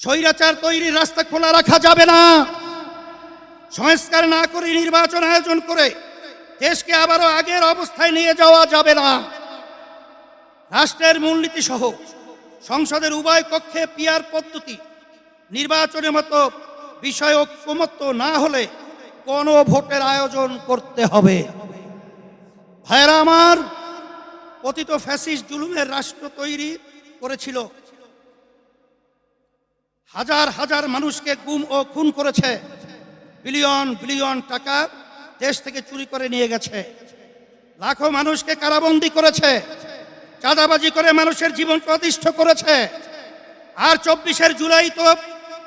স্বৈরাচার তৈরির রাস্তা খোলা রাখা যাবে না। সংস্কার না করে নির্বাচন আয়োজন করে দেশকে আবারও আগের অবস্থায় নিয়ে যাওয়া যাবে না। রাষ্ট্রের মূলনীতি সহ সংসদের উভয় কক্ষে পিয়ার পদ্ধতি নির্বাচনের মতো বিষয় ঐক্যমত্য না হলে কোনো ভোটের আয়োজন করতে হবে। ভাইরা আমার, পতিত ফ্যাসিস্ট জুলুমের রাষ্ট্র তৈরি করেছিল হাজার হাজার মানুষকে গুম ও খুন করেছে। বিলিয়ন বিলিয়ন টাকা দেশ থেকে চুরি করে নিয়ে গেছে। লাখো মানুষকে কারাবন্দী করেছে। চাঁদাবাজি করে মানুষের জীবন প্রতিষ্ঠ করেছে। আর চব্বিশের জুলাই তো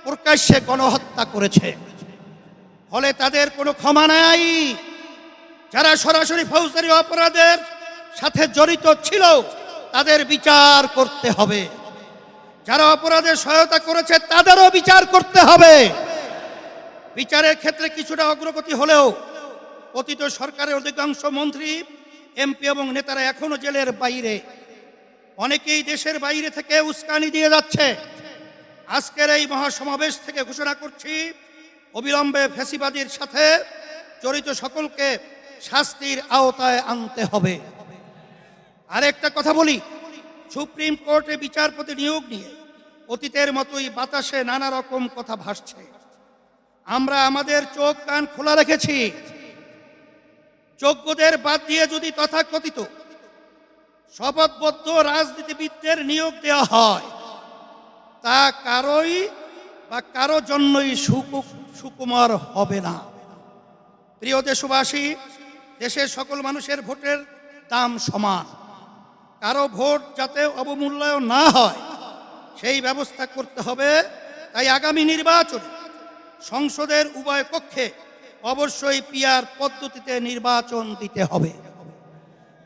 প্রকাশ্যে গণহত্যা করেছে। ফলে তাদের কোনো ক্ষমা নাই। যারা সরাসরি ফৌজদারি অপরাধের সাথে জড়িত ছিল, তাদের বিচার করতে হবে। যারা অপরাধে সহায়তা করেছে, তাদেরও বিচার করতে হবে। বিচারের ক্ষেত্রে কিছুটা অগ্রগতি হলেও অতীত সরকারের অধিকাংশ মন্ত্রী, এমপি এবং নেতারা এখনও জেলের বাইরে। অনেকেই দেশের বাইরে থেকে উস্কানি দিয়ে যাচ্ছে। আজকের এই মহাসমাবেশ থেকে ঘোষণা করছি, অবিলম্বে ফেসিবাদীর সাথে জড়িত সকলকে শাস্তির আওতায় আনতে হবে। আরেকটা কথা বলি, সুপ্রিম কোর্টে বিচারপতি নিয়োগ নিয়ে অতীতের মতোই বাতাসে নানা রকম কথা ভাসছে। আমরা আমাদের চোখ কান খোলা রেখেছি। যোগ্যদের বাদ দিয়ে যদি তথাকথিত শপথবদ্ধ রাজনীতিবিদদের নিয়োগ দেওয়া হয়, তা কারোই বা কারও জন্যই সুকু- সুকুমার হবে না। প্রিয় দেশবাসী, দেশের সকল মানুষের ভোটের দাম সমান। কারও ভোট যাতে অবমূল্যায়ন না হয় সেই ব্যবস্থা করতে হবে। তাই আগামী নির্বাচন সংসদের উভয় কক্ষে অবশ্যই পিয়ার পদ্ধতিতে নির্বাচন দিতে হবে।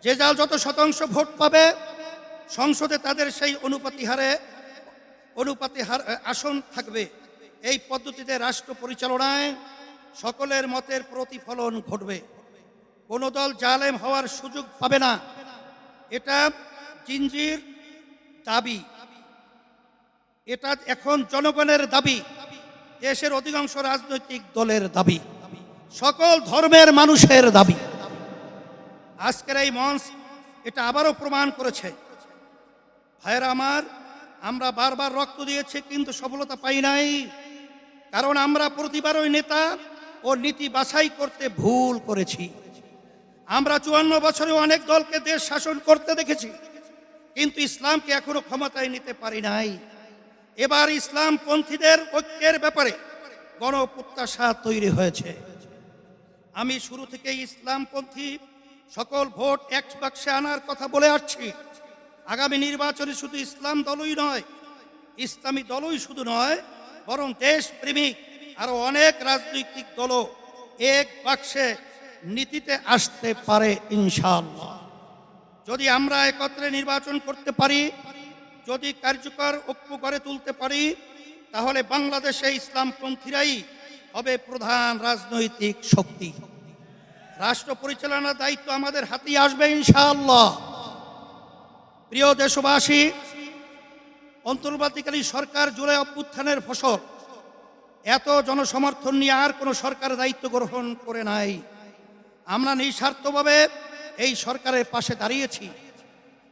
যে যার যত শতাংশ ভোট পাবে, সংসদে তাদের সেই অনুপাতি হারে, অনুপাতি হার আসন থাকবে। এই পদ্ধতিতে রাষ্ট্র পরিচালনায় সকলের মতের প্রতিফলন ঘটবে। কোনো দল জালেম হওয়ার সুযোগ পাবে না। এটা জিঞ্জির দাবি। এটা এখন জনগণের দাবি। দেশের অধিকাংশ রাজনৈতিক দলের দাবি। সকল ধর্মের মানুষের দাবি। আজকের এই মঞ্চ এটা আবারও প্রমাণ করেছে। ভাইয়েরা আমার, আমরা বারবার রক্ত দিয়েছি, কিন্তু সফলতা পাই নাই। কারণ আমরা প্রতিবার ওই নেতা ও নীতি বাছাই করতে ভুল করেছি। আমরা চুয়ান্ন বছরে অনেক দলকে দেশ শাসন করতে দেখেছি, কিন্তু ইসলামকে এখনও ক্ষমতায় নিতে পারি নাই। এবার ইসলাম পন্থীদের ঐক্যের ব্যাপারে গণপ্রত্যাশা তৈরি হয়েছে। আমি শুরু থেকে ইসলামপন্থী সকল ভোট এক বাক্সে আনার কথা বলে আসছি। আগামী নির্বাচনে শুধু ইসলাম দলই নয়, ইসলামী দলই শুধু নয়, বরং দেশপ্রেমিক আরও অনেক রাজনৈতিক দলও এক বাক্সে নীতিতে আসতে পারে ইনশাআল্লাহ। যদি আমরা একত্রে নির্বাচন করতে পারি যদি কার্যকর ঐক্য গড়ে তুলতে পারি, তাহলে বাংলাদেশে ইসলামপন্থীরাই হবে প্রধান রাজনৈতিক শক্তি। রাষ্ট্র পরিচালনার দায়িত্ব আমাদের হাতেই আসবে ইনশাআল্লাহ। প্রিয় দেশবাসী, অন্তর্বর্তীকালীন সরকার জুলাই অভ্যুত্থানের ফসল, এত জনসমর্থন নিয়ে আর কোনো সরকার দায়িত্ব গ্রহণ করে নাই। আমরা নিঃস্বার্থভাবে এই সরকারের পাশে দাঁড়িয়েছি।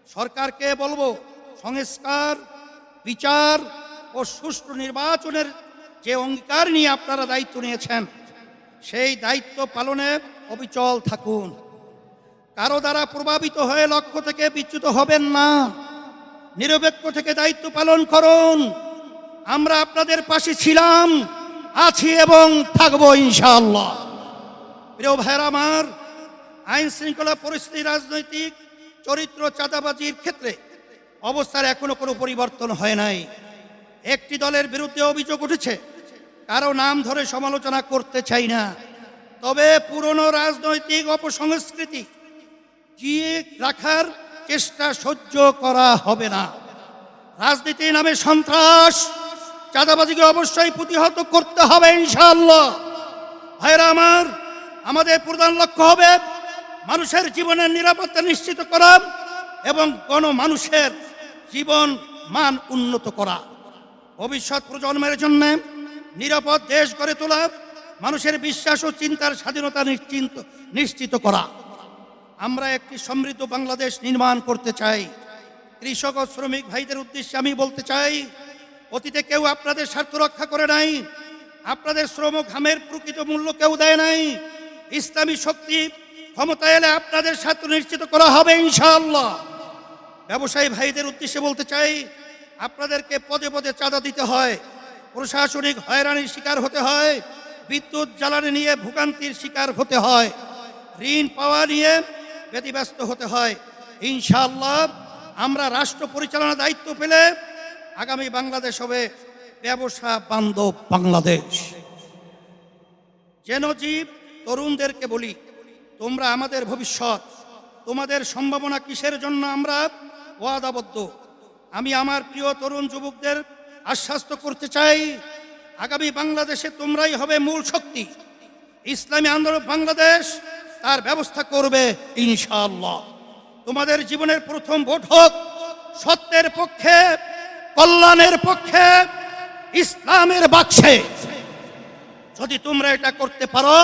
সরকারকে বলব সংস্কার, বিচার ও সুষ্ঠু নির্বাচনের যে অঙ্গীকার নিয়ে আপনারা দায়িত্ব নিয়েছেন, সেই দায়িত্ব পালনে অবিচল থাকুন। কারও দ্বারা প্রভাবিত হয়ে লক্ষ্য থেকে বিচ্যুত হবেন না। নিরপেক্ষ থেকে দায়িত্ব পালন করুন। আমরা আপনাদের পাশে ছিলাম, আছি এবং থাকব ইনশাআল্লাহ। প্রিয় ভাইয়েরা আমার আইন শৃঙ্খলা পরিস্থিতি রাজনৈতিক চরিত্র চাঁদাবাজির ক্ষেত্রে অবস্থার এখনও কোনো পরিবর্তন হয় নাই। একটি দলের বিরুদ্ধে অভিযোগ উঠেছে, কারও নাম ধরে সমালোচনা করতে চাই না। তবে পুরনো রাজনৈতিক অপসংস্কৃতি জিয়ে রাখার চেষ্টা সহ্য করা হবে না। রাজনীতি নামে সন্ত্রাস, চাঁদাবাজিকে অবশ্যই প্রতিহত করতে হবে ইনশাআল্লাহ। ভাইরা আমার, আমাদের প্রধান লক্ষ্য হবে মানুষের জীবনের নিরাপত্তা নিশ্চিত করা এবং গণমানুষের জীবন মান উন্নত করা। ভবিষ্যৎ প্রজন্মের জন্য নিরাপদ দেশ গড়ে তোলা, মানুষের বিশ্বাস ও চিন্তার স্বাধীনতা নিশ্চিন্ত, নিশ্চিত করা। আমরা একটি সমৃদ্ধ বাংলাদেশ নির্মাণ করতে চাই। কৃষক ও শ্রমিক ভাইদের উদ্দেশ্যে আমি বলতে চাই, অতীতে কেউ আপনাদের স্বার্থ রক্ষা করে নাই, আপনাদের শ্রম ঘামের প্রকৃত মূল্য কেউ দেয় নাই। ইসলামী শক্তি ক্ষমতা এলে আপনাদের স্বার্থ নিশ্চিত করা হবে ইনশাআল্লাহ। ব্যবসায়ী ভাইদের উদ্দেশ্যে বলতে চাই, আপনাদেরকে পদে পদে চাঁদা দিতে হয়, প্রশাসনিক হয়রানির শিকার হতে হয়, বিদ্যুৎ জ্বালানি নিয়ে ভোগান্তির শিকার হতে হয়, ঋণ পাওয়া নিয়ে ব্যতিব্যস্ত হতে হয়। ইনশাআল্লাহ, আমরা রাষ্ট্র পরিচালনার দায়িত্ব পেলে আগামী বাংলাদেশ হবে ব্যবসা বান্ধব বাংলাদেশ। যেন জীব তরুণদেরকে বলি, তোমরা আমাদের ভবিষ্যৎ, তোমাদের সম্ভাবনা কিসের জন্য আমরা ওয়াদাবদ্ধ। আমি আমার প্রিয় তরুণ যুবকদের আশ্বাস্ত করতে চাই, আগামী বাংলাদেশে তোমরাই হবে মূল শক্তি। ইসলামী আন্দোলন বাংলাদেশ তার ব্যবস্থা করবে ইনশাআল্লাহ। তোমাদের জীবনের প্রথম ভোট হোক, সত্যের পক্ষে, কল্যাণের পক্ষে, ইসলামের বাক্সে। যদি তোমরা এটা করতে পারো,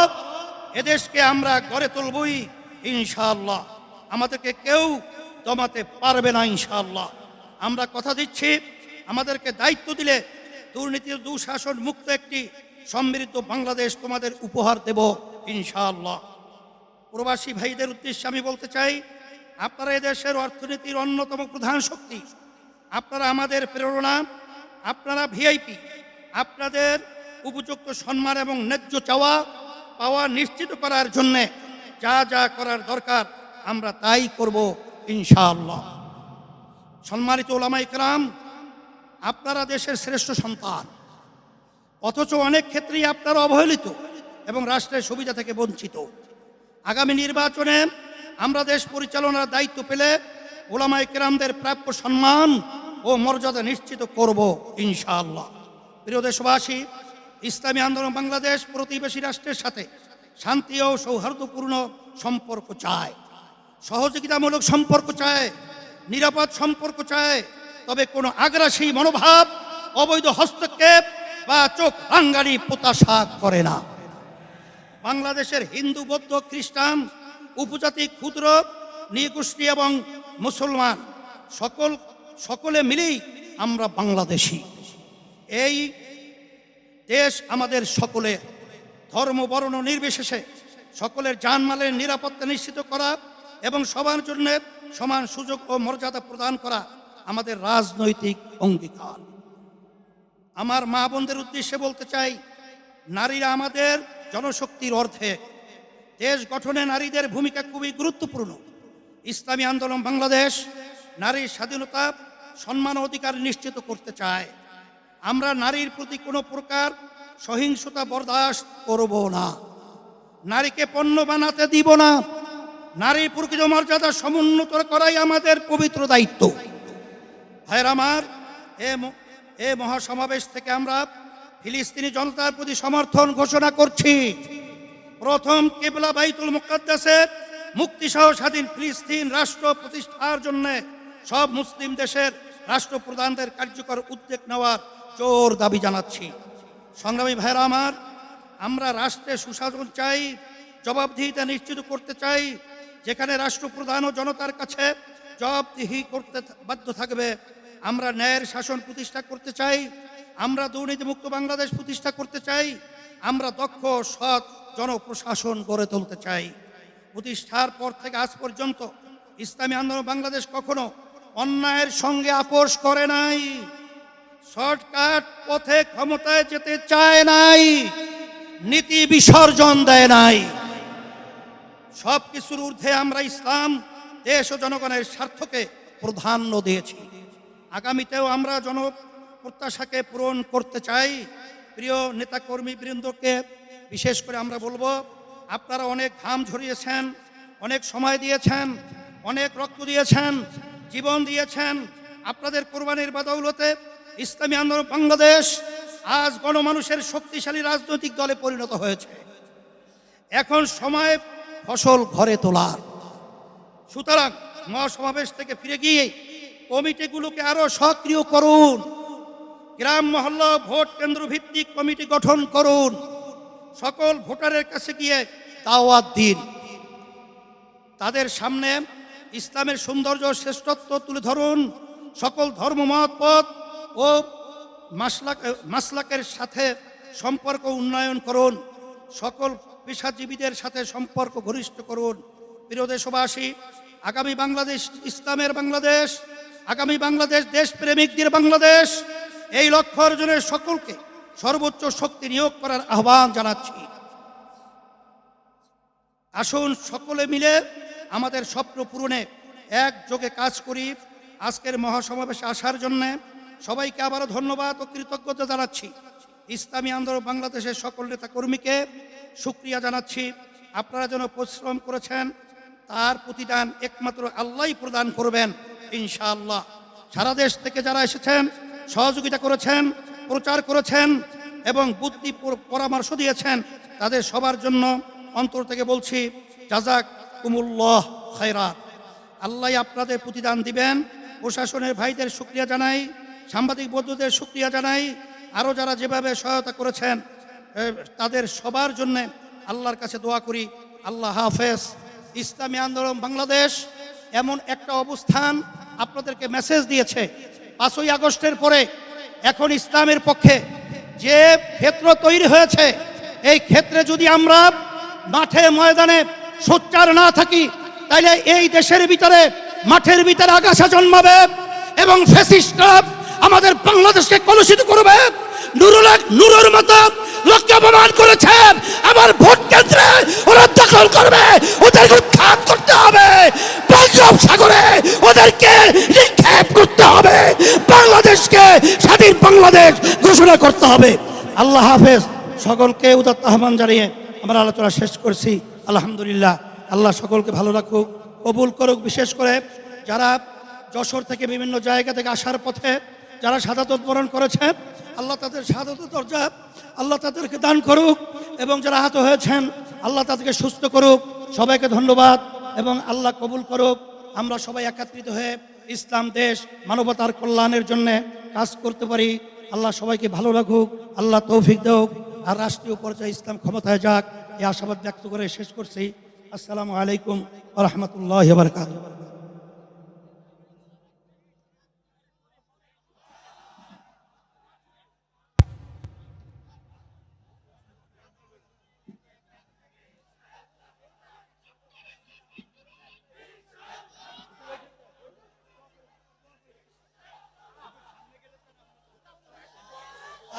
এদেশকে আমরা গড়ে তুলবই ইনশাআল্লাহ। আমাদেরকে কেউ দমাতে পারবে না ইনশাআল্লাহ। আমরা কথা দিচ্ছি, আমাদেরকে দায়িত্ব দিলে দুর্নীতির দুঃশাসন মুক্ত একটি সমৃদ্ধ বাংলাদেশ তোমাদের উপহার দেব ইনশাআল্লাহ। প্রবাসী ভাইদের উদ্দেশ্যে আমি বলতে চাই, আপনারা এদেশের অর্থনীতির অন্যতম প্রধান শক্তি। আপনারা আমাদের প্রেরণা, আপনারা ভিআইপি আপনাদের উপযুক্ত সম্মান এবং ন্যায্য চাওয়া পাওয়া নিশ্চিত করার জন্যে যা যা করার দরকার, আমরা তাই করব। ইনশাআল্লাহ। সম্মানিত ওলামা ইকরাম আপনারা দেশের শ্রেষ্ঠ সন্তান। অথচ অনেক ক্ষেত্রেই আপনারা অবহেলিত এবং রাষ্ট্রের সুবিধা থেকে বঞ্চিত। আগামী নির্বাচনে আমরা দেশ পরিচালনার দায়িত্ব পেলে ওলামা ইকরামদের প্রাপ্য সম্মান ও মর্যাদা নিশ্চিত করব ইনশাআল্লাহ। প্রিয় দেশবাসী, ইসলামী আন্দোলন বাংলাদেশ প্রতিবেশী রাষ্ট্রের সাথে শান্তি ও সৌহার্দ্যপূর্ণ সম্পর্ক চায়। সহযোগিতামূলক সম্পর্ক চায়, নিরাপদ সম্পর্ক চায়, তবে কোনো আগ্রাসী মনোভাব, অবৈধ হস্তক্ষেপ বা চোখ রাঙ্গারি প্রত্যাশা করে না। বাংলাদেশের হিন্দু, বৌদ্ধ, খ্রিস্টান, উপজাতি, ক্ষুদ্র, নৃগোষ্ঠী এবং মুসলমান সকল, সকলে মিলেই আমরা বাংলাদেশি। এই দেশ আমাদের সকলের ধর্ম, বর্ণ, নির্বিশেষে সকলের জানমালের নিরাপত্তা নিশ্চিত করা এবং সবার জন্য সমান সুযোগ ও মর্যাদা প্রদান করা আমাদের রাজনৈতিক অঙ্গীকার। আমার মা বোনদের উদ্দেশ্যে বলতে চাই, নারীরা আমাদের জনশক্তির অর্ধে। দেশ গঠনে নারীদের ভূমিকা খুবই গুরুত্বপূর্ণ। ইসলামী আন্দোলন বাংলাদেশ নারীর স্বাধীনতা, সম্মান অধিকার নিশ্চিত করতে চায়। আমরা নারীর প্রতি কোনো প্রকার সহিংসতা বরদাস্ত করব না। নারীকে পণ্য বানাতে দিব না। নারীর প্রকৃত মর্যাদা সমুন্নত করাই আমাদের পবিত্র দায়িত্ব। ভাইয়ের আমার, এ মহাসমাবেশ থেকে আমরা ফিলিস্তিনি জনতার প্রতি সমর্থন ঘোষণা করছি। প্রথম কেবলা বাইতুল মুকাদ্দাসের মুক্তিসহ স্বাধীন ফিলিস্তিন রাষ্ট্র প্রতিষ্ঠার জন্য সব মুসলিম দেশের রাষ্ট্রপ্রধানদের কার্যকর উদ্যোগ নেওয়ার জোর দাবি জানাচ্ছি। সংগ্রামী ভাইরা আমার, আমরা রাষ্ট্রে সুশাসন চাই, জবাবদিহিতা নিশ্চিত করতে চাই যেখানে রাষ্ট্রপ্রধান ও জনতার কাছে জবাবদিহি করতে বাধ্য থাকবে। আমরা ন্যায়ের শাসন প্রতিষ্ঠা করতে চাই। আমরা দুর্নীতিমুক্ত বাংলাদেশ প্রতিষ্ঠা করতে চাই। আমরা দক্ষ, সৎ জনপ্রশাসন গড়ে তুলতে চাই। প্রতিষ্ঠার পর থেকে আজ পর্যন্ত ইসলামী আন্দোলন বাংলাদেশ কখনো অন্যায়ের সঙ্গে আপোষ করে নাই। শর্টকাট পথে ক্ষমতায় যেতে চায় নাই। নীতি বিসর্জন দেয় নাই। সব কিছুর ঊর্ধ্বে আমরা ইসলাম, দেশ ও জনগণের স্বার্থকে প্রাধান্য দিয়েছি। আগামীতেও আমরা জন প্রত্যাশাকে পূরণ করতে চাই। প্রিয় নেতাকর্মী বৃন্দকে বিশেষ করে আমরা বলব, আপনারা অনেক ঘাম ঝরিয়েছেন, অনেক সময় দিয়েছেন, অনেক রক্ত দিয়েছেন, জীবন দিয়েছেন। আপনাদের কোরবানির বাদৌলতে ইসলামী আন্দোলন বাংলাদেশ আজ গণমানুষের শক্তিশালী রাজনৈতিক দলে পরিণত হয়েছে। এখন সময় ফসল ঘরে তোলার। সুতরাং মহাসমাবেশ থেকে ফিরে গিয়ে কমিটিগুলোকে আরও সক্রিয় করুন। গ্রাম মহল্লা ভোট কেন্দ্র ভিত্তিক কমিটি গঠন করুন। সকল ভোটারের কাছে গিয়ে দাওয়াত দিন। তাদের সামনে ইসলামের সৌন্দর্য শ্রেষ্ঠত্ব তুলে ধরুন। সকল ধর্মমত, পথ ও মাসলাক মাসলাকের সাথে সম্পর্ক উন্নয়ন করুন। সকল পেশাজীবীদের সাথে সম্পর্ক ঘনিষ্ঠ করুন। প্রিয় দেশবাসী, আগামী বাংলাদেশ, ইসলামের বাংলাদেশ, আগামী বাংলাদেশ দেশপ্রেমিকদের বাংলাদেশ, এই লক্ষ্য অর্জনের সকলকে সর্বোচ্চ শক্তি নিয়োগ করার আহ্বান জানাচ্ছি। আসুন সকলে মিলে আমাদের স্বপ্ন পূরণে একযোগে কাজ করি। আজকের মহাসমাবেশে আসার জন্য সবাইকে আবারও ধন্যবাদ ও কৃতজ্ঞতা জানাচ্ছি। ইসলামী আন্দোলন বাংলাদেশের সকল নেতা কর্মীকে সুক্রিয়া জানাচ্ছি। আপনারা যেন পরিশ্রম করেছেন, তার প্রতিদান একমাত্র আল্লাহই প্রদান করবেন, ইনশাআল্লাহ। সারা দেশ থেকে যারা এসেছেন, সহযোগিতা করেছেন, প্রচার করেছেন এবং বুদ্ধি পরামর্শ দিয়েছেন, তাদের সবার জন্য অন্তর থেকে বলছি জাজাক কুমুল্লাহ খায়রাত আল্লাহ আপনাদের প্রতিদান দিবেন। প্রশাসনের ভাইদের শুক্রিয়া জানাই, সাংবাদিক বন্ধুদের শুক্রিয়া জানাই আরও যারা যেভাবে সহায়তা করেছেন তাদের সবার জন্য আল্লাহর কাছে দোয়া করি। আল্লাহ হাফেজ। ইসলামী আন্দোলন বাংলাদেশ এমন একটা অবস্থান আপনাদেরকে মেসেজ দিয়েছে। পাঁচই আগস্টের পরে এখন ইসলামের পক্ষে যে ক্ষেত্র তৈরি হয়েছে, এই ক্ষেত্রে যদি আমরা মাঠে ময়দানে সোচ্চার না থাকি, তাইলে এই দেশের ভিতরে, মাঠের ভিতরে আগাছা জন্মাবে এবং ফ্যাসিস্টরা আমাদের বাংলাদেশকে কলুষিত করবে। নুরুল নুরুর মতো লোককে অপমান করেছে। আবার ভোট কেন্দ্রে ওরা দখল করবে। ওদেরকে উৎখাত করতে হবে। বঙ্গোপ সাগরে ওদেরকে নিক্ষেপ করতে হবে। বাংলাদেশকে, স্বাধীন বাংলাদেশ ঘোষণা করতে হবে। আল্লাহ হাফেজ। সকলকে উদাত্ত আহ্বান জানিয়ে আমরা আলোচনা শেষ করছি। আলহামদুলিল্লাহ। আল্লাহ সকলকে ভালো রাখুক, কবুল করুক। বিশেষ করে যারা যশোর থেকে বিভিন্ন জায়গা থেকে আসার পথে যারা সাদা বরণ করেছেন আল্লাহ তাদের সাদাত দরজা, আল্লাহ তাদেরকে দান করুক এবং যারা আহত হয়েছেন, আল্লাহ তাদেরকে সুস্থ করুক। সবাইকে ধন্যবাদ এবং আল্লাহ কবুল করুক। আমরা সবাই একত্রিত হয়ে ইসলাম, দেশ, মানবতার কল্যাণের জন্য কাজ করতে পারি। আল্লাহ সবাইকে ভালো রাখুক, আল্লাহ তৌফিক দেওক আর রাষ্ট্রীয় পর্যায়ে ইসলাম ক্ষমতায় যাক, এই আশাবাদ ব্যক্ত করে শেষ করছি। আসসালামু আলাইকুম রহমতুল্লাহ বারকাত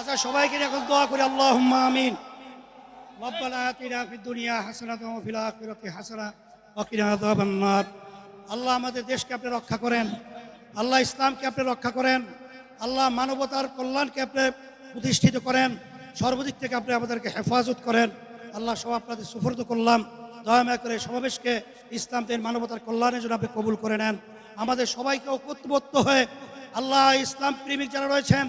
আচ্ছা সবাইকে এখন দোয়া করি আল্লাহ আমিন। রব্বানা আতিনা দুনিয়া হাসানাত ওয়া ফিল হাসানা ওয়া কিনা আল্লাহ আমাদের দেশকে আপনি রক্ষা করেন। আল্লাহ ইসলামকে আপনি রক্ষা করেন। আল্লাহ মানবতার কল্যাণকে আপনি প্রতিষ্ঠিত করেন। সর্বদিক থেকে আপনি আমাদেরকে হেফাজত করেন। আল্লাহ সব আপনাদের সুফর্দ করলাম। দয়া করে সমাবেশকে ইসলামদের মানবতার কল্যাণের জন্য আপনি কবুল করে নেন। আমাদের সবাইকে ঐক্যবদ্ধ হয়ে আল্লাহ ইসলাম প্রেমিক যারা রয়েছেন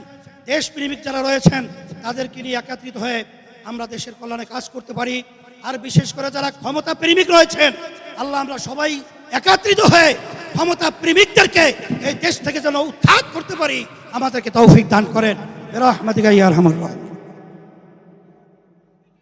দেশ প্রেমিক যারা রয়েছেন, তাদেরকে নিয়ে একত্রিত হয়ে আমরা দেশের কল্যাণে কাজ করতে পারি। আর বিশেষ করে যারা ক্ষমতা প্রেমিক রয়েছেন, আল্লাহ আমরা সবাই একত্রিত হয়ে ক্ষমতা প্রেমিকদেরকে এই দেশ থেকে যেন উত্থান করতে পারি। আমাদেরকে তৌফিক দান করেন। রহমতিকা ইয়ার